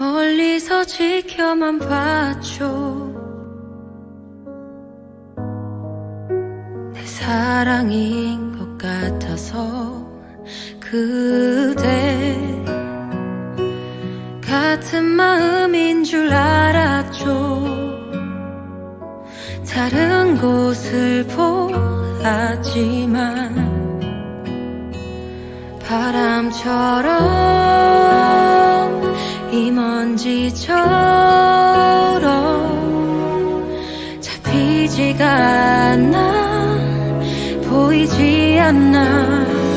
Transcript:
멀리서 지켜만 봤죠 내 사랑인 것 같아서 그대 같은 마음인 줄 알았죠. 다른 곳을 보았지만 바람처럼 손처럼 잡히지가 않아 보이지 않아.